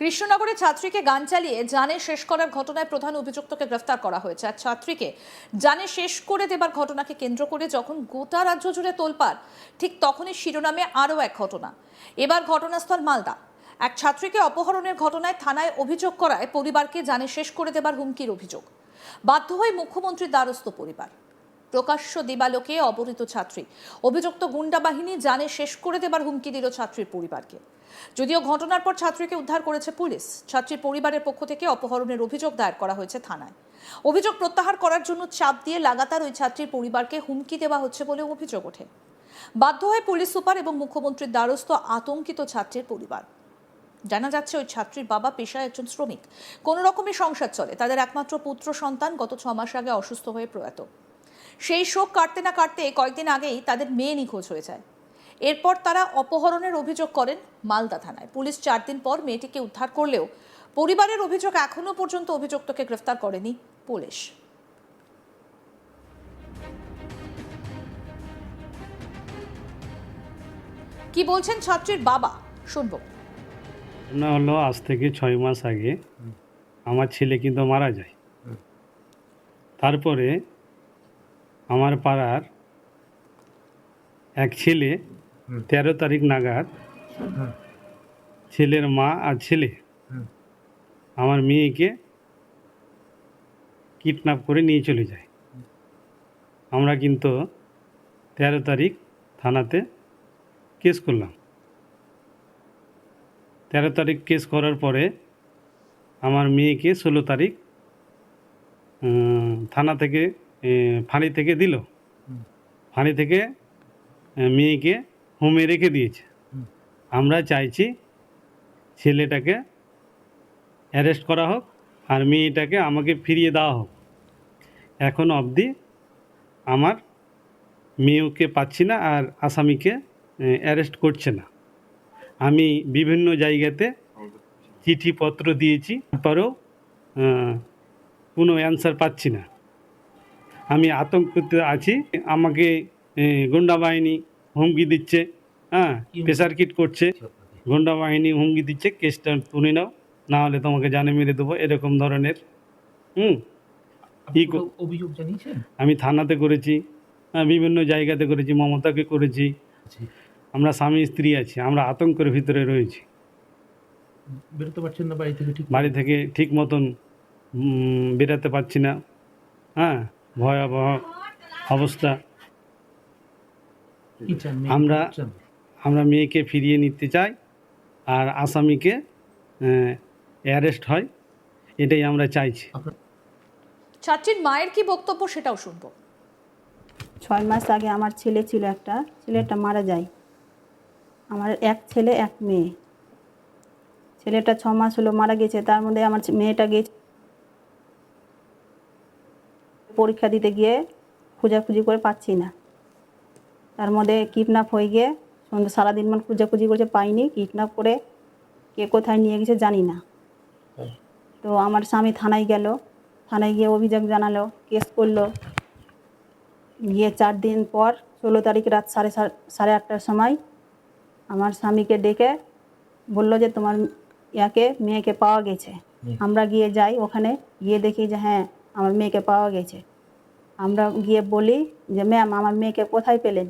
কৃষ্ণনগরে ছাত্রীকে গান চালিয়ে জানে শেষ করার ঘটনায় প্রধান অভিযুক্তকে গ্রেফতার করা হয়েছে। আর ছাত্রীকে জানে শেষ করে দেবার ঘটনাকে কেন্দ্র করে যখন গোটা রাজ্য জুড়ে তোলপাড়, ঠিক তখনই শিরোনামে আরও এক ঘটনা। এবার ঘটনাস্থল মালদা। এক ছাত্রীকে অপহরণের ঘটনায় থানায় অভিযোগ করায় পরিবারকে জানে শেষ করে দেবার হুমকির অভিযোগ। বাধ্য হয়ে মুখ্যমন্ত্রীর দ্বারস্থ পরিবার। প্রকাশ্য দিবালোকে অপহৃত ছাত্রী। অভিযুক্ত গুন্ডা বাহিনী জানে শেষ করে দেবার হুমকি দিল ছাত্রীর পরিবারকে। যদিও ঘটনার পর ছাত্রীকে উদ্ধার করেছে পুলিশ ছাত্রীর পরিবারের পক্ষ থেকে অপহরণের অভিযোগ দায়ের করা হয়েছে থানায়। অভিযোগ প্রত্যাহার করার জন্য চাপ দিয়ে লাগাতার ওই ছাত্রীর পরিবারকে হুমকি দেওয়া হচ্ছে বলে অভিযোগ ওঠে। বাধ্য হয়ে পুলিশ সুপার এবং মুখ্যমন্ত্রীর দ্বারস্থ আতঙ্কিত ছাত্রীর পরিবার। জানা যাচ্ছে, ওই ছাত্রীর বাবা পেশায় একজন শ্রমিক। কোনো রকমের সংসার চলে, তাদের একমাত্র পুত্র সন্তান গত ছ মাস আগে অসুস্থ হয়ে প্রয়াত। সেই শোক কাটতে না কাটতে কয়েকদিন আগেই তাদের মেয়ে নিখোঁজ হয়ে যায়। এরপর তারা অপহরণের অভিযোগ করেন মালদা থানায়। পুলিশ চার দিন পর মেয়েটিকে উদ্ধার করলেও পরিবারের অভিযোগ এখনও পর্যন্ত অভিযুক্তকে গ্রেফতার করেনি পুলিশ। কি বলছেন ছাত্রীর বাবা? শুনব। ঘটনা হলো আজ থেকে ছয় মাস আগে আমার ছেলে কিন্তু মারা যায়। তারপরে আমার পাড়ার এক ছেলে তেরো তারিখ নাগাদ ছেলের মা আর ছেলে আমার মেয়েকে কিডন্যাপ করে নিয়ে চলে যায়। আমরা কিন্তু তেরো তারিখ থানাতে কেস করলাম। তেরো তারিখ কেস করার পরে আমার মেয়েকে ষোলো তারিখ থানা থেকে ফাঁড়ি থেকে দিল। ফাঁড়ি থেকে মেয়েকে হোমে রেখে দিয়েছে। আমরা চাইছি ছেলেটাকে অ্যারেস্ট করা হোক আর মেয়েটাকে আমাকে ফিরিয়ে দেওয়া হোক। এখন অবধি আমার মেয়েকে পাচ্ছি না আর আসামিকে অ্যারেস্ট করছে না। আমি বিভিন্ন জায়গাতে চিঠিপত্র দিয়েছি তারপরেও কোনো অ্যান্সার পাচ্ছি না। আমি আতঙ্কিত আছি। আমাকে গুন্ডা বাহিনী হুমকি দিচ্ছে হ্যাঁ প্রেশার কিট করছে। গুন্ডা বাহিনী হুমকি দিচ্ছে কেসটা তুলে নাও না হলে তোমাকে জানে মেরে দেবো এরকম ধরনের। হুম? অভিযোগ জানিয়েছেন? আমি থানাতে করেছি হ্যাঁ, বিভিন্ন জায়গাতে করেছি মমতাকে করেছি। আচ্ছা, আমরা স্বামী স্ত্রী আছি আমরা আতঙ্কের ভিতরে রয়েছি। বেরোতে পারছেন না বাড়ি থেকে ঠিক বাড়ি থেকে ঠিক মতন বেরাতে পারছি না হ্যাঁ। ভয়াবহ অবস্থা। আমরা- আমরা মেয়েকে ফিরিয়ে নিতে চাই আর আসামিকে অ্যারেস্ট হয় এটাই আমরা চাইছি। ছাত্রীর মায়ের কি বক্তব্য সেটাও শুনব। ছয় মাস আগে আমার ছেলে ছিল একটা ছেলেটা মারা যায়। আমার এক ছেলে এক মেয়ে। ছেলেটা ছ মাস হলো মারা গেছে তার মধ্যে আমার মেয়েটা গেছে। পরীক্ষা দিতে গিয়ে খোঁজাখুঁজি করে পাচ্ছি না। তার মধ্যে কিডন্যাপ হয়ে গিয়ে সন্ধ্যে সারাদিন মানে খোঁজাখুঁজি করছে পাইনি কিডন্যাপ করে কে কোথায় নিয়ে গেছে জানি না। তো আমার স্বামী থানায় গেল থানায় গিয়ে অভিযোগ জানালো কেস করল। গিয়ে চার দিন পর ষোলো তারিখ রাত সাড়ে সাড়ে আটটার সময় আমার স্বামীকে ডেকে বলল যে তোমার ইয়াকে মেয়েকে পাওয়া গেছে। আমরা গিয়ে যাই ওখানে গিয়ে দেখি যে হ্যাঁ আমার মেয়েকে পাওয়া গেছে। আমরা গিয়ে বলি যে ম্যাম আমার মেয়েকে কোথায় পেলেন?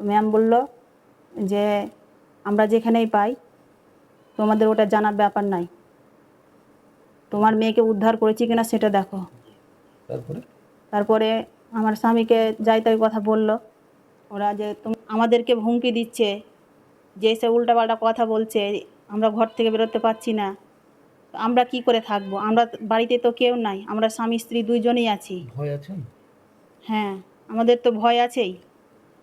ম্যাম বলল যে আমরা যেখানেই পাই তোমাদের ওটা জানার ব্যাপার নাই। তোমার মেয়েকে উদ্ধার করেছি কিনা সেটা দেখো। তারপরে? তারপরে আমার স্বামীকে যাই তাই কথা বলল। ওরা যে তুমি আমাদেরকে হুমকি দিচ্ছে যে সে উল্টাপাল্টা কথা বলছে আমরা ঘর থেকে বেরোতে পারছি না। আমরা কি করে থাকব? আমরা বাড়িতে তো কেউ নাই আমরা স্বামী স্ত্রী দুইজনেই আছি। ভয় আছেন হ্যাঁ আমাদের তো ভয় আছেই।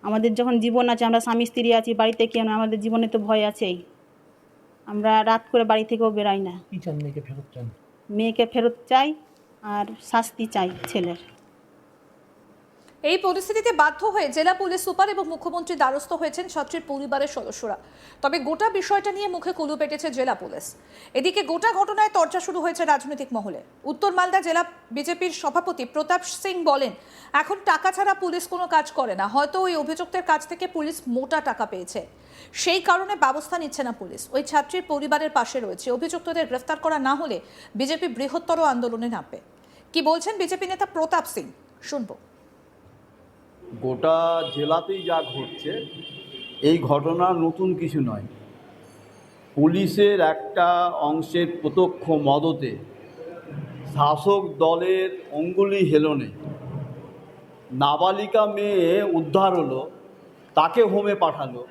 আমাদের যখন জীবন আছে আমরা স্বামী স্ত্রী আছি বাড়িতে কেউ না আমাদের জীবনে তো ভয় আছেই। আমরা রাত করে বাড়ি থেকেও বেরাই না। কি চান মেয়েকে ফেরত চান? মেয়েকে ফেরত চাই আর শাস্তি চাই ছেলের। এই পরিস্থিতিতে বাধ্য হয়ে জেলা পুলিশ সুপার এবং মুখ্যমন্ত্রী দ্বারস্থ হয়েছেন ছাত্রীর পরিবারের সদস্যরা। তবে গোটা বিষয়টা নিয়ে মুখে কুলু পেটেছে জেলা পুলিশ। এদিকে গোটা ঘটনায় তর্চা শুরু হয়েছে রাজনৈতিক মহলে। উত্তর মালদা জেলা বিজেপির সভাপতি প্রতাপ সিং বলেন, এখন টাকা ছাড়া পুলিশ কোনো কাজ করে না। হয়তো ওই অভিযুক্তের কাছ থেকে পুলিশ মোটা টাকা পেয়েছে। সেই কারণে ব্যবস্থা নিচ্ছে না পুলিশ। ওই ছাত্রীর পরিবারের পাশে রয়েছে। অভিযুক্তদের গ্রেফতার করা না হলে বিজেপি বৃহত্তর আন্দোলনে নামবে। কি বলছেন বিজেপি নেতা প্রতাপ সিং? শুনব। গোটা জেলাতেই যা ঘটছে, এই ঘটনা নতুন কিছু নয়। পুলিশের একটা অংশের প্রত্যক্ষ মদতে শাসক দলের অঙ্গুলি হেলনে নাবালিকা মেয়ে উদ্ধার হলো, তাকে হোমে পাঠালো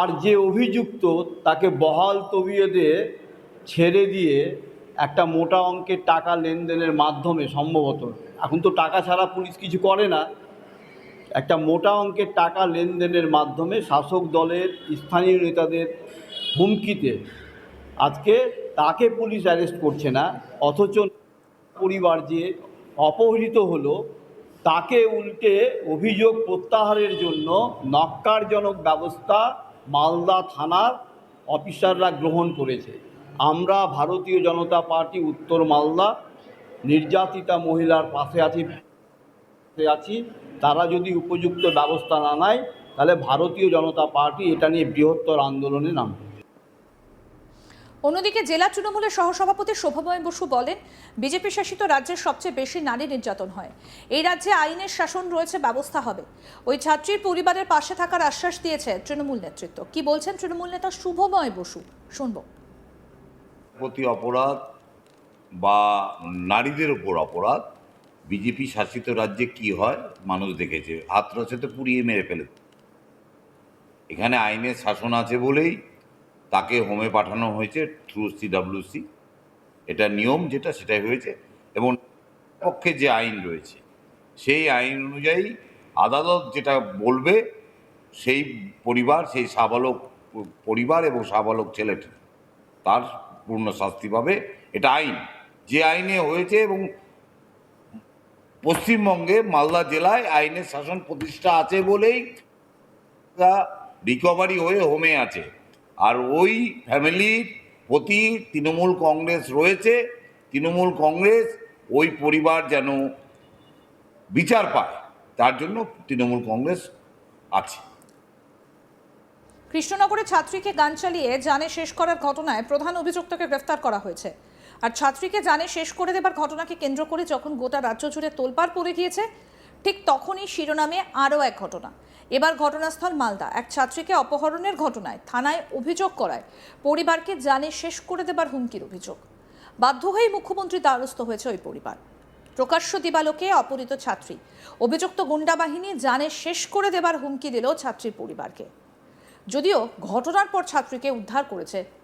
আর যে অভিযুক্ত তাকে বহাল তবিয়তে ছেড়ে দিয়ে একটা মোটা অঙ্কের টাকা লেনদেনের মাধ্যমে, সম্ভবত। এখন তো টাকা ছাড়া পুলিশ কিছু করে না। একটা মোটা অঙ্কের টাকা লেনদেনের মাধ্যমে শাসক দলের স্থানীয় নেতাদের হুমকিতে। আজকে তাকে পুলিশ অ্যারেস্ট করছে না, অথচ পরিবার যে অপহৃত হলো, তাকে উল্টে অভিযোগ প্রত্যাহারের জন্য নক্কারজনক ব্যবস্থা মালদা থানার অফিসাররা গ্রহণ করেছে। আমরা ভারতীয় জনতা পার্টি উত্তর মালদা, নির্যাতিতা মহিলার পাশে আছি। আছি তারা যদি উপযুক্ত ব্যবস্থা না নেয় তাহলে ভারতীয় জনতা পার্টি এটা নিয়ে বৃহত্তর আন্দোলনে নামবে। অন্যদিকে জেলা তৃণমূলের সহসভাপতি শোভাময় বসু বলেন বিজেপি শাসিত রাজ্যের সবচেয়ে বেশি নারী নির্যাতন হয়। এই রাজ্যে আইনের শাসন রয়েছে ব্যবস্থা হবে। ওই ছাত্রীর পরিবারের পাশে থাকার আশ্বাস দিয়েছে তৃণমূল নেতৃত্ব। কি বলছেন তৃণমূল নেতা শুভময় বসু? শুনব। প্রতি অপরাধ বা নারীদের ওপর অপরাধ বিজেপি শাসিত রাজ্যে কি হয়? মানুষ দেখেছে। হাতরসাতে পুড়িয়ে মেরে ফেলে। এখানে আইনের শাসন আছে বলেই তাকে হোমে পাঠানো হয়েছে থ্রু সিডাব্লিউসি এটা নিয়ম যেটা, সেটাই হয়েছে। এবং পক্ষে যে আইন রয়েছে, সেই আইন অনুযায়ী আদালত যেটা বলবে, সেই পরিবার, সেই সাবালক পরিবার এবং সাবালক ছেলেটি, তার পূর্ণ শাস্তি পাবে। এটা আইন। যে আইনে হয়েছে এবং পশ্চিমবঙ্গে মালদা জেলায় আইনের শাসন প্রতিষ্ঠা আছে বলেই তা রিকভারি হয়ে হোমে আছে। আর ওই ফ্যামিলির প্রতি তৃণমূল কংগ্রেস রয়েছে, তৃণমূল কংগ্রেস ওই পরিবার যেন বিচার পায়, তার জন্য তৃণমূল কংগ্রেস আছে। কৃষ্ণনগরে ছাত্রীকে গান চালিয়ে জানে শেষ করার ঘটনায় প্রধান অভিযুক্তকে গ্রেফতার করা হয়েছে। আর ছাত্রীকে জানে শেষ করে দেবার ঘটনাকে কেন্দ্র করে যখন গোটা রাজ্য জুড়ে তোলপাড় পড়ে গিয়েছে, ঠিক তখনই শিরোনামে আরও এক ঘটনা। এবার ঘটনাস্থল মালদা। এক ছাত্রীকে অপহরণের ঘটনায় থানায় অভিযোগ করায়। পরিবারকে জানে শেষ করে দেবার হুমকির অভিযোগ। বাধ্য হয়েই মুখ্যমন্ত্রী দ্বারস্থ হয়েছে ওই পরিবার। প্রকাশ্য দিবালোকে অপহৃত ছাত্রী। অভিযুক্ত গুন্ডা বাহিনী জানে শেষ করে দেবার হুমকি দিল ছাত্রীর পরিবারকে। যদিও ঘটনার পর ছাত্রীকে উদ্ধার করেছে